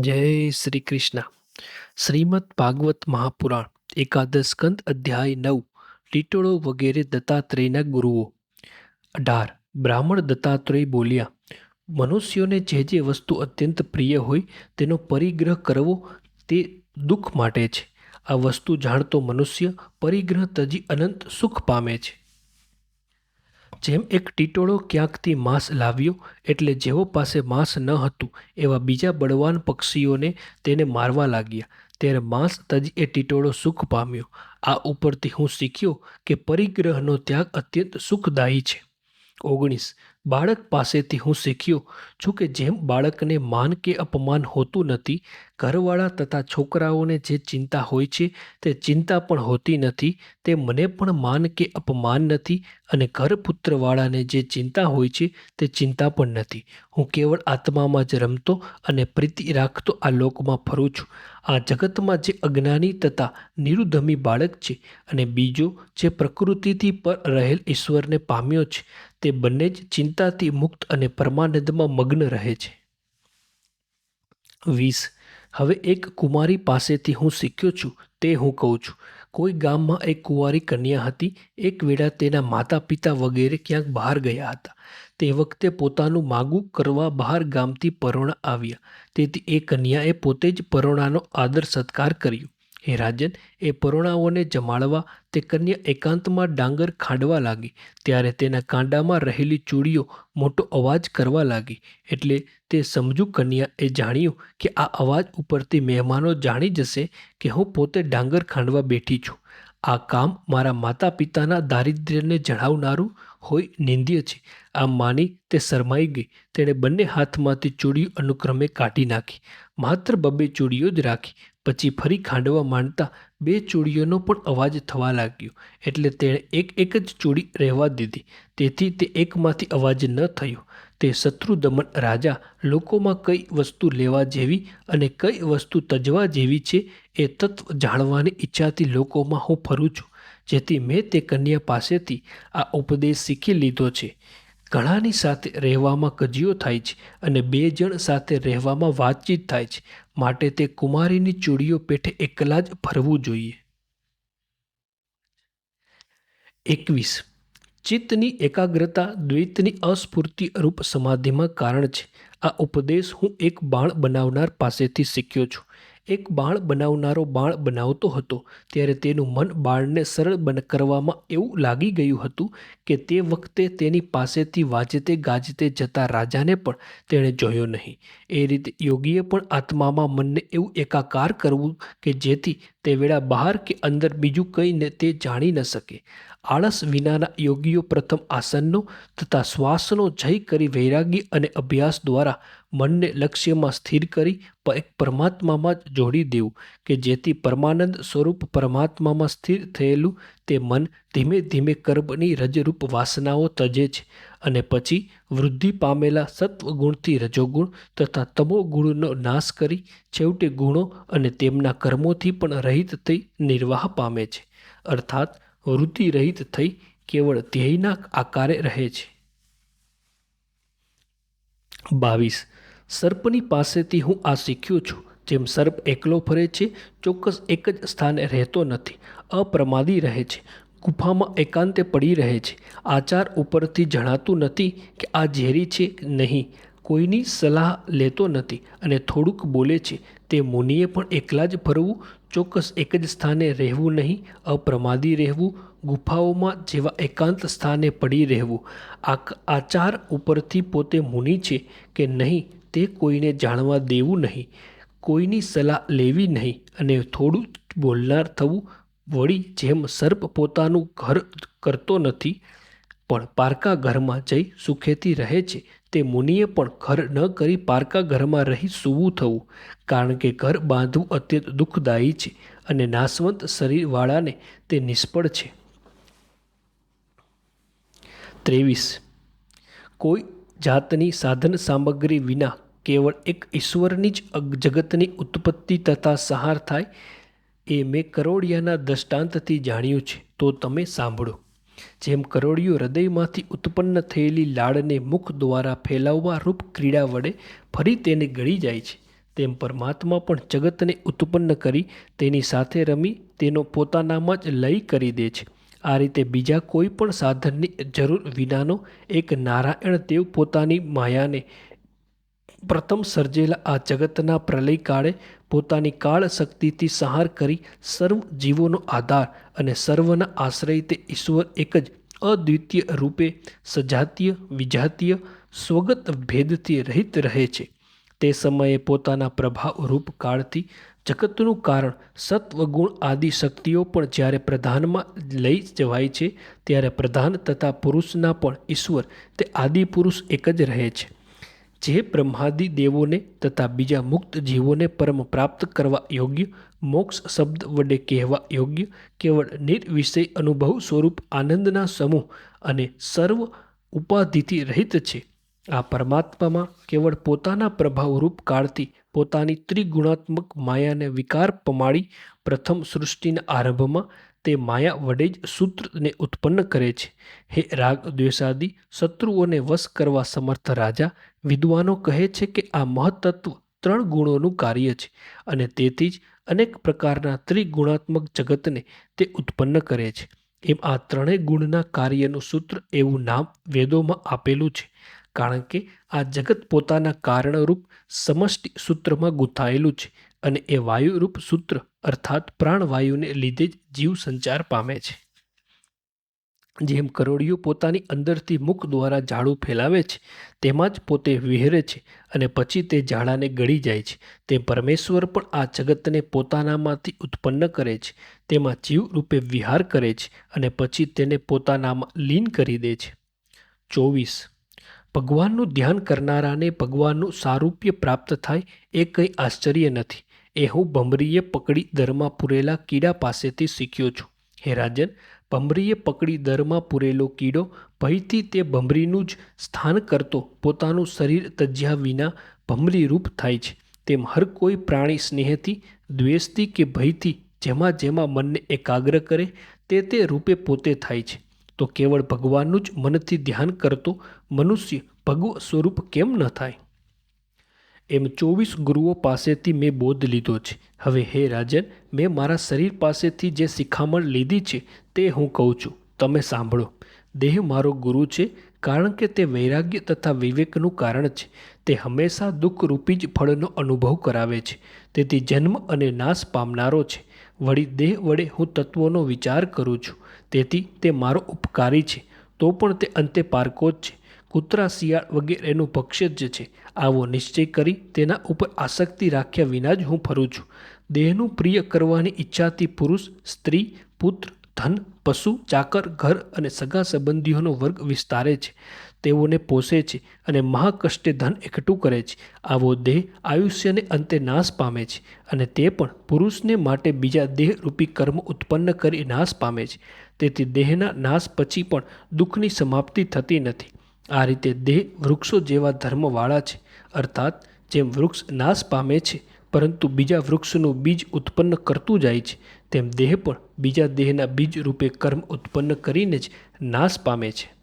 જય શ્રી કૃષ્ણ. શ્રીમદ ભાગવત મહાપુરાણ, એકાદશ કંદ અધ્યાય નવ, ટીટોળો વગેરે દત્તાત્રેયના ગુરુઓ. અઢાર, બ્રાહ્મણ દત્તાત્રેય બોલ્યા, મનુષ્યોને જે જે વસ્તુ અત્યંત પ્રિય હોય, તેનો પરિગ્રહ કરવો તે દુઃખ માટે છે. આ વસ્તુ જાણતો મનુષ્ય પરિગ્રહ તજી અનંત સુખ પામે છે. જેમ એક ટીટોળો ક્યાંકથી માંસ લાવ્યો એટલે જેઓ પાસે માંસ ન હતું એવા બીજા બળવાન પક્ષીઓને તેને મારવા લાગ્યા. ત્યારે માંસ તજી એ ટીટોળો સુખ પામ્યો. આ ઉપરથી હું શીખ્યો કે પરિગ્રહનો ત્યાગ અત્યંત સુખદાયી છે. ઓગણીસ. બાળક પાસેથી હું શીખ્યો છું કે જેમ બાળકને માન કે અપમાન હોતું નથી, ઘરવાળા તથા છોકરાઓને જે ચિંતા હોય છે તે ચિંતા પણ હોતી નથી, તે મને પણ માન કે અપમાન નથી અને ઘરપુત્રવાળાને જે ચિંતા હોય છે તે ચિંતા પણ નથી. હું કેવળ આત્મામાં જ રમતો અને પ્રીતિ રાખતો આ લોકમાં ફરું છું. આ જગતમાં જે અજ્ઞાની તથા નિરુધમી બાળક છે અને બીજો જે પ્રકૃતિથી પર રહેલ ઈશ્વરને પામ્યો છે, તે બંને જ ચિંતાથી મુક્ત અને પરમાનંદમાં મગ્ન રહે છે. વીસ. હવે એક કુમારી પાસેથી હું શીખ્યો છું, તે હું કહું છું. કોઈ ગામમાં એક કુંવારી કન્યા હતી. એક વેળા તેના માતા પિતા વગેરે ક્યાંક બહાર ગયા હતા. તે વખતે પોતાનું માગું કરવા બહાર ગામથી પરોણા આવ્યા. તેથી એ કન્યાએ પોતે જ પરોણાનો આદર સત્કાર કર્યો. હે રાજન, એ પરોણાઓને જમાડવા તે કન્યા એકાંતમાં ડાંગર ખાંડવા લાગી. ત્યારે તેના કાંડામાં રહેલી ચૂડીઓ મોટો અવાજ કરવા લાગી. એટલે તે સમજુ કન્યાએ જાણ્યું કે આ અવાજ ઉપરથી મહેમાનો જાણી જશે કે હું પોતે ડાંગર ખાંડવા બેઠી છું. આ કામ મારા માતા પિતાના દારિદ્ર્યને જણાવનારું હોય નિંદ્ય છે. આમ માની તે શરમાઈ ગઈ. તેણે બંને હાથમાંથી ચૂડીઓ અનુક્રમે કાઢી નાખી. માત્ર બબે ચૂડીઓ જ રાખી. પછી ફરી ખાંડવા માંડતા બે ચૂડીઓનો પણ અવાજ થવા લાગ્યો. એટલે તેણે એક એક જ ચૂડી રહેવા દીધી. તેથી તે એકમાંથી અવાજ ન થયો. તે શત્રુદમન રાજા લોકોમાં કઈ વસ્તુ લેવા જેવી અને કઈ વસ્તુ તજવા જેવી છે એ તત્વ જાણવાની ઈચ્છાથી લોકોમાં હું ફરું છું. જેથી મેં તે કન્યા પાસેથી આ ઉપદેશ શીખી લીધો છે. ઘણાની સાથે રહેવામાં કજિયો થાય છે અને બે જણ સાથે રહેવામાં વાતચીત થાય છે. માટે તે કુમારીની ચૂડીઓ પેઠે એકલા જ ફરવું જોઈએ. એકવીસ. ચિત્તની એકાગ્રતા દ્વૈતની અસ્ફૂર્તિ રૂપ સમાધિમાં કારણ છે. આ ઉપદેશ હું એક બાણ બનાવનાર પાસેથી શીખ્યો છું. એક બાણ બનાવનારો બાણ બનાવતો હતો, ત્યારે તેનું મન બાણને સરળ બન કરવામાં એવું લાગી ગયું હતું કે તે વખતે તેની પાસેથી વાજતે ગાજતે જતા રાજાને પણ તેણે જોયો નહીં. એ રીતે યોગીએ પણ આત્મામાં મનને એવું એકાકાર કરવું કે જેથી તે વેળા બહાર કે અંદર બીજું કંઈ તે જાણી ન શકે. આળસ વિનાના યોગીઓ પ્રથમ આસનનો તથા શ્વાસનો જય કરી વૈરાગી અને અભ્યાસ દ્વારા મનને લક્ષ્યમાં સ્થિર કરી એક પરમાત્મામાં જ જોડી દેવું કે જેથી પરમાનંદ સ્વરૂપ પરમાત્મામાં સ્થિર થયેલું તે મન ધીમે ધીમે કર્મની રજરૂપ વાસનાઓ તજે છે અને પછી વૃદ્ધિ પામેલા સત્વગુણથી રજોગુણ તથા તમો ગુણનો નાશ કરી છેવટે ગુણો અને તેમના કર્મોથી પણ રહિત થઈ નિર્વાહ પામે છે. અર્થાત વૃત્તિ રહિત થઈ કેવળ ધ્યેયના આકારે રહે છે. બાવીસ. સર્પની પાસેથી હું આ શીખ્યો છું. જેમ સર્પ એકલો ફરે છે, ચોક્કસ એક જ સ્થાને રહેતો નથી. અપ્રમાદી રહે છે. ગુફામાં એકાંતે પડી રહે છે. આચાર ઉપરથી જણાતું નથી કે આ ઝેરી છે નહીં. કોઈની સલાહ લેતો નથી અને થોડુંક બોલે છે, તે મુનિએ પણ એકલા જ ફરવું, ચોક્કસ એક જ સ્થાને રહેવું નહીં, અપ્રમાદી રહેવું, ગુફાઓમાં જેવા એકાંત સ્થાને પડી રહેવું. આ આચાર ઉપરથી પોતે મુનિ છે કે નહીં, તે કોઈને જાણવા દેવું નહીં. કોઈની સલાહ લેવી નહીં અને થોડું બોલનાર થવું વળી જેમ સર્પ પોતાનું ઘર કરતો નથી પણ પારકા ઘરમાં જઈ સુખેથી રહે છે. તે મુનિએ પણ ઘર ન કરી પારકા ઘરમાં રહી સૂવું થવું, કારણ કે ઘર બાંધવું અત્યંત દુઃખદાયી છે અને નાશવંત શરીરવાળાને તે નિષ્ફળ છે. ત્રેવીસ. કોઈ જાતની સાધન સામગ્રી વિના કેવળ એક ઈશ્વરની જ જગતની ઉત્પત્તિ તથા સહાર થાય, એ મેં કરોડિયાના દૃષ્ટાંતથી જાણ્યું છે. તો તમે સાંભળો. જેમ કરોળિયો હૃદયમાંથી ઉત્પન્ન થયેલી લાળને મુખ દ્વારા ફેલાવવા રૂપ ક્રીડા વડે ફરી તેને ગળી જાય છે. તેમ પરમાત્મા પણ જગતને ઉત્પન્ન કરી તેની સાથે રમી તેનો પોતાનામાં જ લય કરી દે છે. આ રીતે બીજા કોઈ પણ સાધનની જરૂર વિનાનો એક નારાયણ દેવ પોતાની માયાને પ્રથમ સર્જેલા આ જગતના પ્રલય કાળે પોતાની કાળ શક્તિથી સંહાર કરી સર્વ જીવોનો આધાર અને સર્વના આશ્રય તે ઈશ્વર એક જ અદ્વિતીય રૂપે સજાતીય, વિજાતીય, સ્વગત ભેદથી રહિત રહે છે. તે સમયે પોતાના પ્રભાવ રૂપ કાળથી જગતનું કારણ સત્વગુણ આદિ શક્તિઓ પણ જ્યારે પ્રધાનમાં લઈ જવાય છે, ત્યારે પ્રધાન તથા પુરુષના પણ ઈશ્વર તે આદિ પુરુષ એક જ રહે છે. જે બ્રહ્માદિ દેવોને તથા બીજા મુક્ત જીવોને પરમ પ્રાપ્ત કરવા યોગ્ય, મોક્ષ શબ્દ વડે કહેવા યોગ્ય, કેવળ નિર્વિષય અનુભવ સ્વરૂપ આનંદના સમૂહ અને સર્વ ઉપાધિથી રહિત છે. આ પરમાત્મામાં કેવળ પોતાના પ્રભાવરૂપ કાળથી પોતાની ત્રિગુણાત્મક માયાને વિકાર પમાડી પ્રથમ સૃષ્ટિના આરંભમાં તે માયા વડે જ સૂત્રને ઉત્પન્ન કરે છે. હે રાગ દ્વેષાદિ, શત્રુઓને વશ કરવા સમર્થ રાજા, વિદ્વાનો કહે છે કે આ મહત્તત્વ ત્રણ ગુણોનું કાર્ય છે અને તેથી જ અનેક પ્રકારના ત્રિગુણાત્મક જગતને તે ઉત્પન્ન કરે છે. એમ આ ત્રણેય ગુણના કાર્યનું સૂત્ર એવું નામ વેદોમાં આપેલું છે. કારણ કે આ જગત પોતાના કારણરૂપ સમષ્ટિ સૂત્રમાં ગૂંથાયેલું છે. અને એ વાયુરૂપ સૂત્ર અર્થાત પ્રાણવાયુને લીધે જ જીવ સંચાર પામે છે. જેમ કરોડિયું પોતાની અંદરથી મુખ દ્વારા ઝાડું ફેલાવે છે, તેમાં જ પોતે વિહરે છે અને પછી તે ઝાડાને ગળી જાય છે. તે પરમેશ્વર પણ આ જગતને પોતાનામાંથી ઉત્પન્ન કરે છે. તેમાં જીવ રૂપે વિહાર કરે છે અને પછી તેને પોતાનામાં લીન કરી દે છે. ચોવીસ. ભગવાનનું ધ્યાન કરનારાને ભગવાનનું સારૂપ્ય પ્રાપ્ત થાય એ કંઈ આશ્ચર્ય નથી. એ હું ભમરીએ પકડી દરમાં પૂરેલા કીડા પાસેથી શીખ્યો છું. હે રાજન, ભમરીએ પકડી દરમાં પૂરેલો કીડો ભયથી તે ભમરીનું જ સ્થાન કરતો પોતાનું શરીર તજ્યા વિના ભમરી રૂપ થાય છે. તેમ હર કોઈ પ્રાણી સ્નેહથી, દ્વેષથી કે ભયથી જેમાં જેમાં મનને એકાગ્ર કરે તે તે રૂપે પોતે થાય છે. તો કેવળ ભગવાનનું જ મનથી ધ્યાન કરતો મનુષ્ય ભગવ સ્વરૂપ કેમ ન થાય? એમ ચોવીસ ગુરુઓ પાસેથી મેં બોધ લીધો છે. હવે હે રાજન, મેં મારા શરીર પાસેથી જે શિખામણ લીધી છે તે હું કહું છું. તમે સાંભળો. દેહ મારો ગુરુ છે, કારણ કે તે વૈરાગ્ય તથા વિવેકનું કારણ છે. તે હંમેશા દુઃખરૂપી જ ફળનો અનુભવ કરાવે છે. તેથી જન્મ અને નાશ પામનારો છે. વળી દેહ વડે હું તત્વોનો વિચાર કરું છું. તેથી તે મારો ઉપકારી છે. તો પણ તે અંતે પારકો જ છે. કૂતરા શિયાળ વગેરેનું ભક્ષ્ય જ છે. આવો નિશ્ચય કરી તેના ઉપર આસક્તિ રાખ્યા વિના જ હું ફરું છું. દેહનું પ્રિય કરવાની ઈચ્છાથી પુરુષ, સ્ત્રી, પુત્ર, ધન, પશુ, ચાકર, ઘર અને સગા સંબંધીઓનો વર્ગ વિસ્તારે છે. તેઓને પોષે છે અને મહાકષ્ટે ધન એકઠું કરે છે. આવો દેહ આયુષ્યને અંતે નાશ પામે છે અને તે પણ પુરુષને માટે બીજા દેહરૂપી કર્મ ઉત્પન્ન કરી નાશ પામે છે. તેથી દેહના નાશ પછી પણ દુઃખની સમાપ્તિ થતી નથી. આ રીતે દેહ વૃક્ષો જેવા ધર્મવાળા છે, અર્થાત જેમ વૃક્ષ નાશ પામે છે, પરંતુ બીજા વૃક્ષનું બીજ ઉત્પન્ન કરતું જાય છે, તેમ દેહ પણ બીજા દેહના બીજ રૂપે કર્મ ઉત્પન્ન કરીને જ નાશ પામે છે.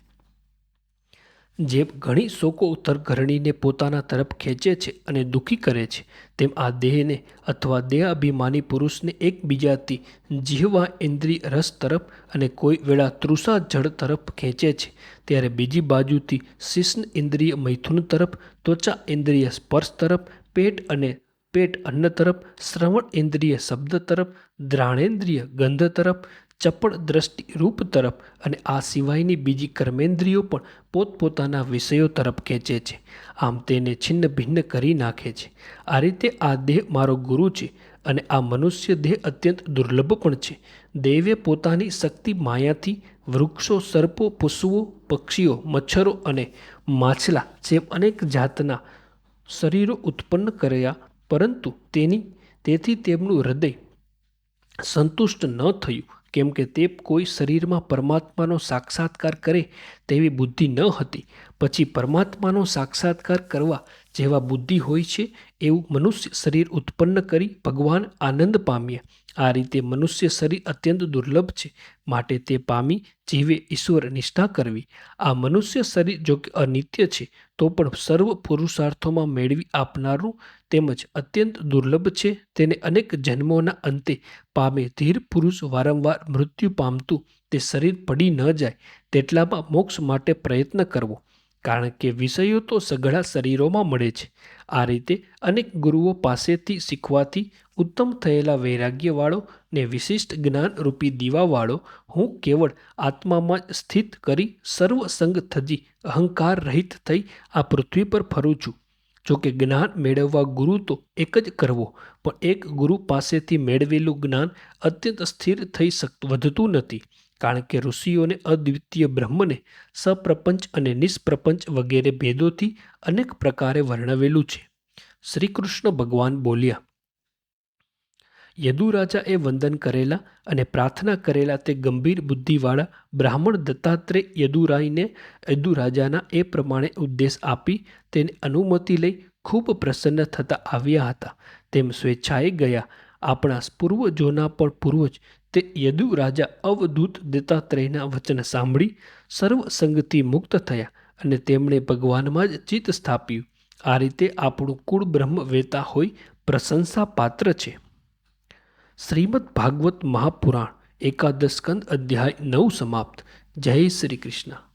જેમ ઘણી શોકો ઘરણીને પોતાના તરફ ખેંચે છે અને દુઃખી કરે છે, તેમ આ દેહને અથવા દેહાભિમાની પુરુષને એકબીજાથી જીહવા ઇન્દ્રિય રસ તરફ અને કોઈ વેળા તૃષા જળ તરફ ખેંચે છે. ત્યારે બીજી બાજુથી શિષ્ણ ઇન્દ્રિય મૈથુન તરફ, ત્વચા ઇન્દ્રિય સ્પર્શ તરફ, પેટ અને પેટ અન્ન તરફ, શ્રવણ ઇન્દ્રિય શબ્દ તરફ, દ્રાણેન્દ્રિય ગંધ તરફ ચપળ દ્રષ્ટિ રૂપ તરફ અને આ સિવાયની બીજી કર્મેન્દ્રિયો પણ પોતપોતાના વિષયો તરફ ખેંચે છે. આમ તેને છિન્ન ભિન્ન કરી નાખે છે. આ રીતે આ દેહ મારો ગુરુ છે અને આ મનુષ્ય દેહ અત્યંત દુર્લભ પણ છે. દેવે પોતાની શક્તિ માયાથી વૃક્ષો, સર્પો, પશુઓ, પક્ષીઓ, મચ્છરો અને માછલા જેમ અનેક જાતના શરીરો ઉત્પન્ન કર્યા, પરંતુ તેની તેથી તેમનું હૃદય સંતુષ્ટ ન થયું. કેમ કે તે કોઈ શરીરમાં પરમાત્માનો સાક્ષાત્કાર કરે તેવી બુદ્ધિ ન હતી. પછી પરમાત્માનો સાક્ષાત્કાર કરવા જેવા બુદ્ધિ હોય છે, એવું મનુષ્ય શરીર ઉત્પન્ન કરી ભગવાન આનંદ પામ્યા આ રીતે મનુષ્ય શરીર અત્યંત દુર્લભ છે, માટે તે પામી જીવે ઈશ્વર નિષ્ઠા કરવી. આ મનુષ્ય શરીર જો કે અનિત્ય છે, તો પણ સર્વ પુરુષાર્થોમાં મેળવી આપનારું તેમજ અત્યંત દુર્લભ છે. તેને અનેક જન્મોના અંતે પામે ધીર પુરુષ વારંવાર મૃત્યુ પામતું તે શરીર પડી ન જાય, તેટલામાં મોક્ષ માટે પ્રયત્ન કરવો. કારણ કે વિષયો તો સઘળા શરીરોમાં મળે છે. આ રીતે અનેક ગુરુઓ પાસેથી શીખવાથી ઉત્તમ થયેલા વૈરાગ્યવાળો ને વિશિષ્ટ જ્ઞાનરૂપી દીવાવાળો હું કેવળ આત્મામાં સ્થિત કરી સર્વસંગ થતી અહંકાર રહિત થઈ આ પૃથ્વી પર ફરું છું. જો કે જ્ઞાન મેળવવા ગુરુ તો એક જ કરવો, પણ એક ગુરુ પાસેથી મેળવેલું જ્ઞાન અત્યંત સ્થિર થઈ શક, વધતું નથી. કારણ કે ઋષિઓને અદ્વિતીય બ્રહ્મને સપ્રપંચ અને નિષ્પ્રપંચ વગેરે ભેદોથી અનેક પ્રકારે વર્ણવેલું છે. શ્રી કૃષ્ણ ભગવાન બોલ્યા યદુરાજાએ વંદન કરેલા અને પ્રાર્થના કરેલા તે ગંભીર બુદ્ધિવાળા બ્રાહ્મણ દત્તાત્રેય યદુરાયને યદુરાજાના એ પ્રમાણે ઉપદેશ આપી તેને અનુમતિ લઈ ખૂબ પ્રસન્ન થતા આવ્યા હતા. તેમ સ્વેચ્છાએ ગયા, આપણા પૂર્વજોના પણ પૂર્વજ તે યદુ રાજા અવધૂત દત્તાત્રેયના વચન સાંભળી સર્વ સંગથી મુક્ત થયા અને તેમણે ભગવાનમાં જ ચિત્ત સ્થાપ્યું. આ રીતે આપણું કુળ બ્રહ્મ વેતા હોય પ્રશંસા પાત્ર છે. શ્રીમદ ભાગવત મહાપુરાણ, એકાદશ સ્કંદ અધ્યાય નવ સમાપ્ત. જય શ્રી કૃષ્ણ.